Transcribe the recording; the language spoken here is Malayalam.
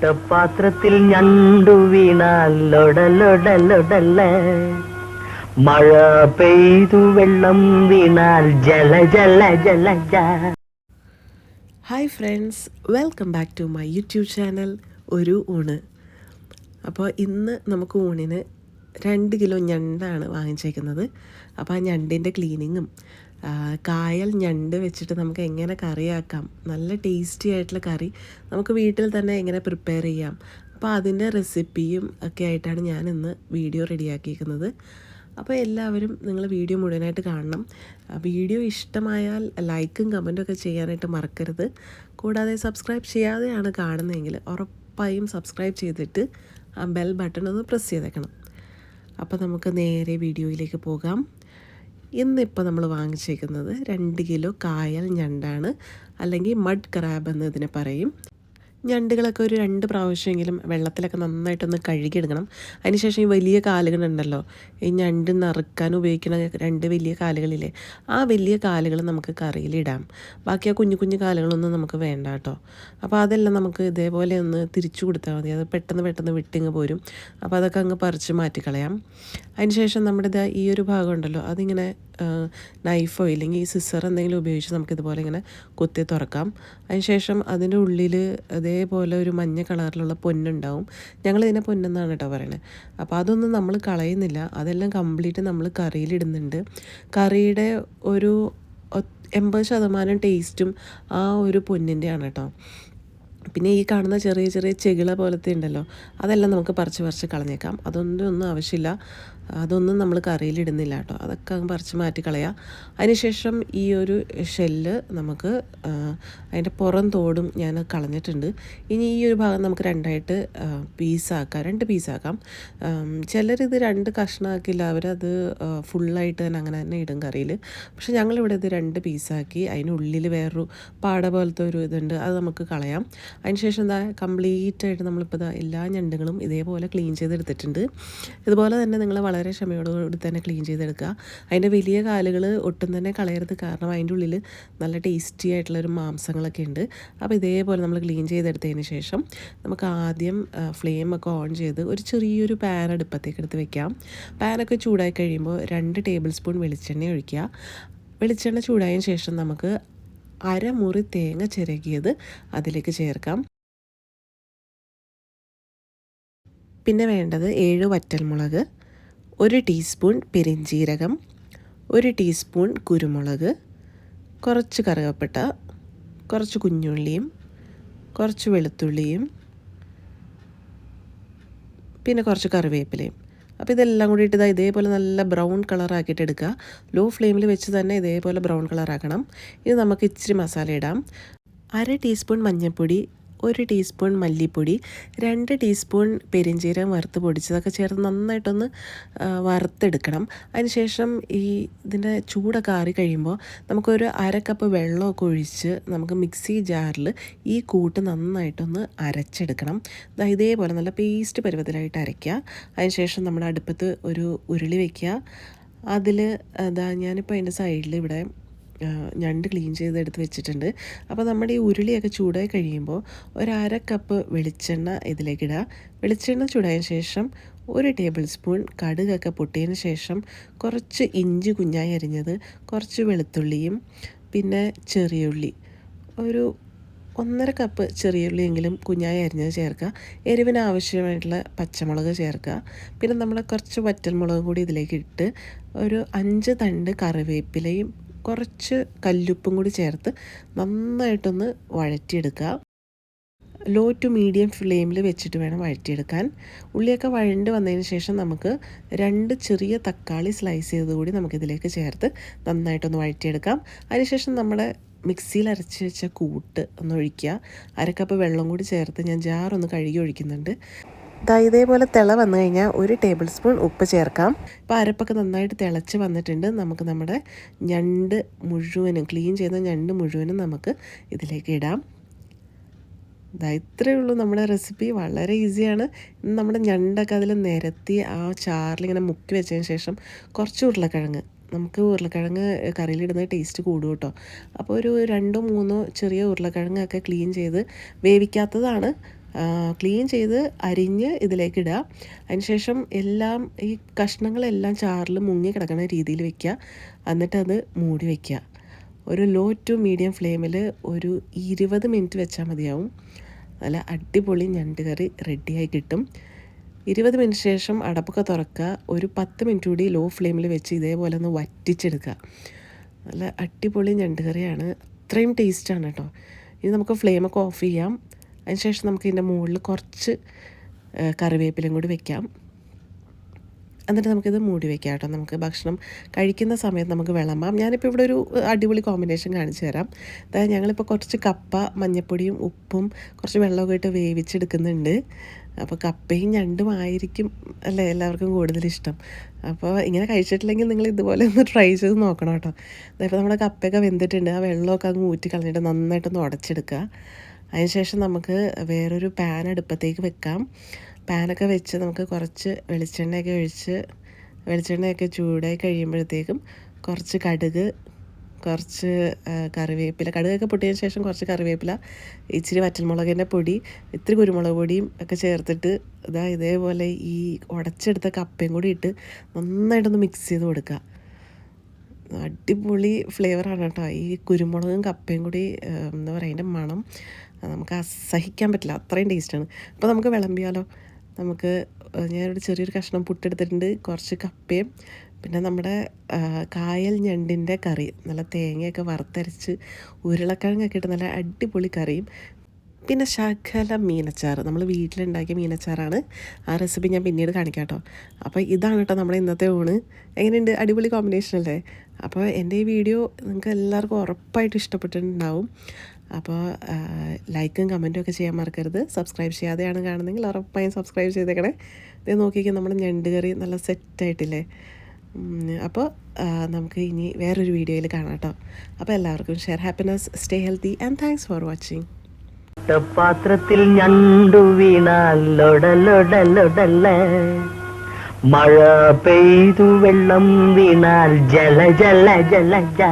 വട്ടപാത്രത്തിൽ ഞണ്ടു വീണാൽ ലൊടലൊടലൊടല്ല മഴ പെയ്തു വെള്ളം വീണാൽ ജല ജല ജല ജ. Hi friends welcome back to my YouTube channel ഒരു ഊണ്. അപ്പോൾ ഇന്ന് നമുക്ക് ഊണിന് രണ്ട് കിലോ ഞണ്ടാണ് വാങ്ങിച്ചേക്കുന്നത്. അപ്പോൾ ആ ഞണ്ടിന്റെ ക്ലീനിങ്ങും കായൽ ഞണ്ട് വെച്ചിട്ട് നമുക്ക് എങ്ങനെ കറിയാക്കാം? നല്ല ടേസ്റ്റി ആയിട്ടുള്ള കറി. നമുക്ക് വീട്ടിൽ തന്നെ എങ്ങനെ പ്രിപ്പയർ ചെയ്യാം? അപ്പോൾ അതിന്റെ റെസിപ്പിയും ഒക്കെ ആയിട്ടാണ് ഞാൻ ഇന്ന് വീഡിയോ റെഡിയാക്കിയിരിക്കുന്നത് അപ്പോൾ എല്ലാവരും നിങ്ങൾ വീഡിയോ മുഴുവനായിട്ട് കാണണം. വീഡിയോ ഇഷ്ടമായാൽ ലൈക്കും കമന്റും ഒക്കെ ചെയ്യാനായിട്ട് മറക്കരുത്. കൂടാതെ സബ്സ്ക്രൈബ് ചെയ്യാതെയാണ് കാണുന്നതെങ്കിൽ ഉറപ്പായും സബ്സ്ക്രൈബ് ചെയ്തിട്ട് ആ ബെൽ ബട്ടൺ ഒന്ന് പ്രസ് ചെയ്തേക്കണം. അപ്പോൾ നമുക്ക് നേരെ വീഡിയോയിലേക്ക് പോകാം. ഇന്നിപ്പോൾ നമ്മൾ വാങ്ങിച്ചേക്കുന്നത് രണ്ട് കിലോ കായൽ ഞണ്ടാണ്. അല്ലെങ്കിൽ മഡ് ക്രാബ് എന്ന് ഇതിനെ പറയും. ഞണ്ടുകളൊക്കെ ഒരു രണ്ട് പ്രാവശ്യമെങ്കിലും വെള്ളത്തിലൊക്കെ നന്നായിട്ടൊന്ന് കഴുകിയെടുക്കണം. അതിനുശേഷം ഈ വലിയ കാലുകളുണ്ടല്ലോ ഈ ഞണ്ട് നറുക്കാൻ ഉപയോഗിക്കുന്ന രണ്ട് വലിയ കാലുകളില്ലേ ആ വലിയ കാലുകൾ നമുക്ക് കറിയിലിടാം. ബാക്കി ആ കുഞ്ഞു കുഞ്ഞു കാലുകളൊന്നും നമുക്ക് വേണ്ട കേട്ടോ. അപ്പോൾ അതെല്ലാം നമുക്ക് ഇതേപോലെ ഒന്ന് തിരിച്ചു കൊടുത്താൽ മതി. അത് പെട്ടെന്ന് പെട്ടെന്ന് വിട്ടിങ്ങ് പോരും. അപ്പോൾ അതൊക്കെ അങ്ങ് പറിച്ച് മാറ്റിക്കളയാം. അതിനുശേഷം നമ്മുടെ ഈ ഒരു ഭാഗം ഉണ്ടല്ലോ അതിങ്ങനെ നൈഫോ ഇല്ലെങ്കിൽ ഈ സിസർ എന്തെങ്കിലും ഉപയോഗിച്ച് നമുക്കിതുപോലെ ഇങ്ങനെ കുത്തി തുറക്കാം. അതിനുശേഷം അതിന്റെ ഉള്ളിൽ അതേപോലെ ഒരു മഞ്ഞ കളറിലുള്ള പൊന്നുണ്ടാവും. ഞങ്ങളിതിനെ പൊന്നെന്നാണ് കേട്ടോ പറയണത് അപ്പോൾ അതൊന്നും നമ്മൾ കളയുന്നില്ല. അതെല്ലാം കംപ്ലീറ്റ് നമ്മൾ കറിയിലിടുന്നുണ്ട് കറിയുടെ ഒരു എൺപത് ശതമാനം ടേസ്റ്റും ആ ഒരു പൊന്നിന്റെയാണ് കേട്ടോ. പിന്നെ ഈ കാണുന്ന ചെറിയ ചെറിയ ചെകിള പോലത്തെ ഉണ്ടല്ലോ അതെല്ലാം നമുക്ക് പറിച്ച് പറിച്ച് കളഞ്ഞേക്കാം. അതൊന്നും ഒന്നും ആവശ്യമില്ല. അതൊന്നും നമ്മൾ കറിയിലിടുന്നില്ല കേട്ടോ. അതൊക്കെ അങ്ങ് പറിച്ച് മാറ്റി അതിനുശേഷം ഈ ഒരു ഷെല്ല് നമുക്ക് അതിന്റെ പുറം തോടും ഞാൻ കളഞ്ഞിട്ടുണ്ട്. ഇനി ഈ ഒരു ഭാഗം നമുക്ക് രണ്ടായിട്ട് പീസാക്കാം. രണ്ട് പീസാക്കാം. ചിലരിത് രണ്ട് കഷ്ണമാക്കില്ല. അവരത് ഫുള്ളായിട്ട് തന്നെ അങ്ങനെ തന്നെ ഇടും കറിയിൽ പക്ഷെ ഞങ്ങളിവിടെ ഇത് രണ്ട് പീസാക്കി. അതിനുള്ളിൽ വേറൊരു പാട പോലത്തെ ഒരു ഇതുണ്ട്. അത് നമുക്ക് കളയാം. അതിനുശേഷം എന്താ കംപ്ലീറ്റ് ആയിട്ട് നമ്മളിപ്പോൾ എല്ലാ ഞണ്ടുകളും ഇതേപോലെ ക്ലീൻ ചെയ്തെടുത്തിട്ടുണ്ട്. ഇതുപോലെ തന്നെ നിങ്ങൾ വളരെ ക്ഷമയോടുകൂടി തന്നെ ക്ലീൻ ചെയ്തെടുക്കുക. അതിന്റെ വലിയ കാലുകൾ ഒട്ടും തന്നെ കളയരുത്. കാരണം അതിന്റെ ഉള്ളിൽ നല്ല ടേസ്റ്റി ആയിട്ടുള്ളൊരു മാംസങ്ങളൊക്കെ ഉണ്ട്. അപ്പോൾ ഇതേപോലെ നമ്മൾ ക്ലീൻ ചെയ്തെടുത്തതിന് ശേഷം നമുക്ക് ആദ്യം ഫ്ലെയിം ഒക്കെ ഓൺ ചെയ്ത് ഒരു ചെറിയൊരു പാൻ അടുപ്പത്തേക്ക് എടുത്ത് വെക്കാം. പാനൊക്കെ ചൂടായി കഴിയുമ്പോൾ രണ്ട് ടേബിൾ സ്പൂൺ വെളിച്ചെണ്ണ ഒഴിക്കുക. വെളിച്ചെണ്ണ ചൂടായതിന് ശേഷം നമുക്ക് അരമുറി തേങ്ങ ചിരകിയത് അതിലേക്ക് ചേർക്കാം. പിന്നെ വേണ്ടത് ഏഴ് വറ്റൽമുളക്. ഒരു ടീസ്പൂൺ പെരിഞ്ജീരകം ഒരു ടീസ്പൂൺ കുരുമുളക് കുറച്ച് കറുകപ്പട്ട കുറച്ച് കുഞ്ഞുള്ളിയും കുറച്ച് വെളുത്തുള്ളിയും പിന്നെ കുറച്ച് കറിവേപ്പിലയും. അപ്പോൾ ഇതെല്ലാം കൂടിയിട്ട് ഇതാ ഇതേപോലെ നല്ല ബ്രൗൺ കളറാക്കിയിട്ട് എടുക്കുക. ലോ ഫ്ലെയിമിൽ വെച്ച് തന്നെ ഇതേപോലെ ബ്രൗൺ കളറാക്കണം. ഇനി നമുക്ക് ഇച്ചിരി മസാല ഇടാം. അര ടീസ്പൂൺ മഞ്ഞൾപ്പൊടി ഒരു ടീസ്പൂൺ മല്ലിപ്പൊടി രണ്ട് ടീസ്പൂൺ പെരിഞ്ചീരകം വറുത്ത് പൊടിച്ചതൊക്കെ ചേർത്ത് നന്നായിട്ടൊന്ന് വറുത്തെടുക്കണം. അതിനുശേഷം ഈ ഇതിന്റെ ചൂടൊക്കെ ആറി കഴിയുമ്പോൾ നമുക്കൊരു അര കപ്പ് വെള്ളമൊക്കെ ഒഴിച്ച് നമുക്ക് മിക്സി ജാറിൽ ഈ കൂട്ട് നന്നായിട്ടൊന്ന് അരച്ചെടുക്കണം. ഇതേപോലെ നല്ല പേസ്റ്റ് പരുവത്തിലായിട്ട് അരയ്ക്കുക. അതിനുശേഷം നമ്മുടെ അടുപ്പത്ത് ഒരു ഉരുളി വയ്ക്കുക അതിൽ അതാ ഞാനിപ്പോൾ അതിന്റെ സൈഡിൽ ഇവിടെ ഞണ്ട് ക്ലീൻ ചെയ്തെടുത്ത് വെച്ചിട്ടുണ്ട്. അപ്പോൾ നമ്മുടെ ഈ ഉരുളിയൊക്കെ ചൂടായി കഴിയുമ്പോൾ ഒരു അര കപ്പ് വെളിച്ചെണ്ണ ഇതിലേക്കിടുക വെളിച്ചെണ്ണ ചൂടായ ശേഷം ഒരു ടേബിൾ സ്പൂൺ കടുകൊക്കെ പൊട്ടിയതിന് ശേഷം കുറച്ച് ഇഞ്ചി കുഞ്ഞായി അരിഞ്ഞത് കുറച്ച് വെളുത്തുള്ളിയും പിന്നെ ചെറിയ ഉള്ളി. ഒരു ഒന്നര കപ്പ് ചെറിയുള്ളിയെങ്കിലും കുഞ്ഞായി അരിഞ്ഞത് ചേർക്കുക. എരിവിന് ആവശ്യമായിട്ടുള്ള പച്ചമുളക് ചേർക്കുക. പിന്നെ നമ്മൾ കുറച്ച് വറ്റൽമുളകും കൂടി ഇതിലേക്ക് ഇട്ട് ഒരു അഞ്ച് തണ്ട് കറിവേപ്പിലയും കുറച്ച് കല്ലുപ്പും കൂടി ചേർത്ത് നന്നായിട്ടൊന്ന് വഴറ്റിയെടുക്കുക. ലോ ടു മീഡിയം ഫ്ലെയിമിൽ വെച്ചിട്ട് വേണം വഴറ്റിയെടുക്കാൻ. ഉള്ളിയൊക്കെ വഴണ്ട് വന്നതിന് ശേഷം നമുക്ക് രണ്ട് ചെറിയ തക്കാളി സ്ലൈസ് ചെയ്ത് കൂടി നമുക്കിതിലേക്ക് ചേർത്ത് നന്നായിട്ടൊന്ന് വഴറ്റിയെടുക്കാം. അതിനുശേഷം നമ്മുടെ മിക്സിയിൽ അരച്ച് വെച്ച കൂട്ട് ഒന്ന് ഒഴിക്കുക. അരക്കപ്പ് വെള്ളം കൂടി ചേർത്ത് ഞാൻ ജാറൊന്ന് കഴുകി ഒഴിക്കുന്നുണ്ട്. ദാ ഇതേപോലെ തിള വന്നു കഴിഞ്ഞാൽ ഒരു ടേബിൾ സ്പൂൺ ഉപ്പ് ചേർക്കാം. ഇപ്പോൾ അരപ്പൊക്കെ നന്നായിട്ട് തിളച്ച് വന്നിട്ടുണ്ട്. നമുക്ക് നമ്മുടെ ഞണ്ട് മുഴുവനും ക്ലീൻ ചെയ്ത ഞണ്ട് മുഴുവനും നമുക്ക് ഇതിലേക്ക് ഇടാം. ഇതാ ഇത്രയേ ഉള്ളൂ നമ്മുടെ റെസിപ്പി. വളരെ ഈസിയാണ്. നമ്മുടെ ഞണ്ടൊക്കെ അതിൽ നിരത്തി ആ ചാറിലിങ്ങനെ മുക്കി വെച്ചതിന് ശേഷം കുറച്ച് ഉരുളക്കിഴങ്ങ്. നമുക്ക് ഉരുളക്കിഴങ്ങ് കറിയിലിടുന്ന ടേസ്റ്റ് കൂടും കേട്ടോ. അപ്പോൾ ഒരു രണ്ടോ മൂന്നോ ചെറിയ ഉരുളക്കിഴങ്ങൊക്കെ ക്ലീൻ ചെയ്ത് വേവിക്കാത്തതാണ് ക്ലീൻ ചെയ്ത് അരിഞ്ഞ് ഇതിലേക്ക് ഇടുക. അതിനുശേഷം എല്ലാം ഈ കഷ്ണങ്ങളെല്ലാം ചാറിൽ മുങ്ങി കിടക്കുന്ന രീതിയിൽ വെക്കുക. എന്നിട്ട് അത് മൂടി വയ്ക്കുക ഒരു ലോ ടു മീഡിയം ഫ്ലെയിമിൽ ഒരു ഇരുപത് മിനിറ്റ് വെച്ചാൽ മതിയാവും. നല്ല അടിപൊളി ഞണ്ട് കറി റെഡിയായി കിട്ടും. ഇരുപത് മിനിറ്റ് ശേഷം അടപ്പൊക്കെ തുറക്കുക. ഒരു പത്ത് മിനിറ്റ് കൂടി ലോ ഫ്ലെയിമിൽ വെച്ച് ഇതേപോലെ ഒന്ന് വറ്റിച്ചെടുക്കുക. നല്ല അടിപൊളി ഞണ്ട് കറിയാണ്. അത്രയും ടേസ്റ്റാണ് കേട്ടോ. ഇനി നമുക്ക് ഫ്ലെയിമൊക്കെ ഓഫ് ചെയ്യാം. അതിനുശേഷം നമുക്ക് ഇതിന്റെ മുകളിൽ കുറച്ച് കറിവേപ്പിലും കൂടി വെക്കാം. എന്നിട്ട് നമുക്കിത് മൂടി വെക്കാം കേട്ടോ. നമുക്ക് ഭക്ഷണം കഴിക്കുന്ന സമയത്ത് നമുക്ക് വിളമ്പാം. ഞാനിപ്പോൾ ഇവിടെ ഒരു അടിപൊളി കോമ്പിനേഷൻ കാണിച്ചു തരാം. അതായത് ഞങ്ങളിപ്പോൾ കുറച്ച് കപ്പ മഞ്ഞപ്പൊടിയും ഉപ്പും കുറച്ച് വെള്ളമൊക്കെ ഇട്ട് വേവിച്ചെടുക്കുന്നുണ്ട്. അപ്പോൾ കപ്പയും ഞണ്ടും ആയിരിക്കും അല്ലേ എല്ലാവർക്കും കൂടുതൽ ഇഷ്ടം. അപ്പോൾ ഇങ്ങനെ കഴിച്ചിട്ടില്ലെങ്കിൽ നിങ്ങൾ ഇതുപോലെ ഒന്ന് ട്രൈ ചെയ്ത് നോക്കണം കേട്ടോ. അതായത് നമ്മുടെ കപ്പയൊക്കെ വെന്തിട്ടുണ്ട്. ആ വെള്ളമൊക്കെ അങ്ങ് ഊറ്റി കളഞ്ഞിട്ട് നന്നായിട്ടൊന്ന് ഉടച്ചെടുക്കുക. അതിനുശേഷം നമുക്ക് വേറൊരു പാൻ അടുപ്പത്തേക്ക് വെക്കാം. പാനൊക്കെ വെച്ച് നമുക്ക് കുറച്ച് വെളിച്ചെണ്ണയൊക്കെ ഒഴിച്ച് വെളിച്ചെണ്ണയൊക്കെ ചൂടായി കഴിയുമ്പോഴത്തേക്കും കുറച്ച് കടുക് കുറച്ച് കറിവേപ്പില. കടുകൊക്കെ പൊട്ടിയതിന് ശേഷം കുറച്ച് കറിവേപ്പില ഇച്ചിരി വറ്റൽമുളകിന്റെ പൊടി ഇത്തിരി കുരുമുളക് പൊടിയും ഒക്കെ ചേർത്തിട്ട് ഇതാ ഇതേപോലെ ഈ ഉടച്ചെടുത്ത കപ്പയും കൂടി ഇട്ട് നന്നായിട്ടൊന്ന് മിക്സ് ചെയ്ത് കൊടുക്കുക. അടിപൊളി ഫ്ലേവറാണ് കേട്ടോ. ഈ കുരുമുളകും കപ്പയും കൂടി എന്താ പറയുക അതിന്റെ മണം നമുക്ക് അസഹിക്കാൻ പറ്റില്ല. അത്രയും ടേസ്റ്റാണ് അപ്പോൾ നമുക്ക് വിളമ്പിയാലോ? നമുക്ക് ഞാനൊരു ചെറിയൊരു കഷ്ണം പുട്ടെടുത്തിട്ടുണ്ട്. കുറച്ച് കപ്പയും. പിന്നെ നമ്മുടെ കായൽ ഞണ്ടിന്റെ കറി. നല്ല തേങ്ങയൊക്കെ വറുത്തരച്ച് ഉരുളക്കിഴങ്ങൊക്കെ ഇട്ട് നല്ല അടിപൊളി കറിയും. പിന്നെ ശകല മീനച്ചാർ നമ്മൾ വീട്ടിലുണ്ടാക്കിയ മീനച്ചാറാണ്. ആ റെസിപ്പി ഞാൻ പിന്നീട് കാണിക്കാം കേട്ടോ. അപ്പോൾ ഇതാണ് കേട്ടോ നമ്മുടെ ഇന്നത്തെ ഊണ്. എങ്ങനെയുണ്ട്? അടിപൊളി കോമ്പിനേഷൻ അല്ലേ? അപ്പോൾ എന്റെ ഈ വീഡിയോ നിങ്ങൾക്ക് എല്ലാവർക്കും ഉറപ്പായിട്ട് ഇഷ്ടപ്പെട്ടിട്ടുണ്ടാവും. അപ്പോൾ ലൈക്കും കമന്റും ഒക്കെ ചെയ്യാൻ മറക്കരുത്. സബ്സ്ക്രൈബ് ചെയ്യാതെയാണ് കാണുന്നതെങ്കിൽ ഉറപ്പായും സബ്സ്ക്രൈബ് ചെയ്തേക്കണേ. ഇത് നോക്കിക്കാൻ നമ്മൾ ഞണ്ട് കറി നല്ല സെറ്റായിട്ടില്ലേ? അപ്പോൾ നമുക്ക് ഇനി വേറൊരു വീഡിയോയിൽ കാണാം കേട്ടോ. അപ്പോൾ എല്ലാവർക്കും share happiness stay healthy and thanks for watching പാത്രത്തിൽ ഞണ്ടു വീണാൽ ലൊടലൊടലൊടല്ല മഴ പെയ്തു വെള്ളം വീണാൽ ജല ജല ജല ജ.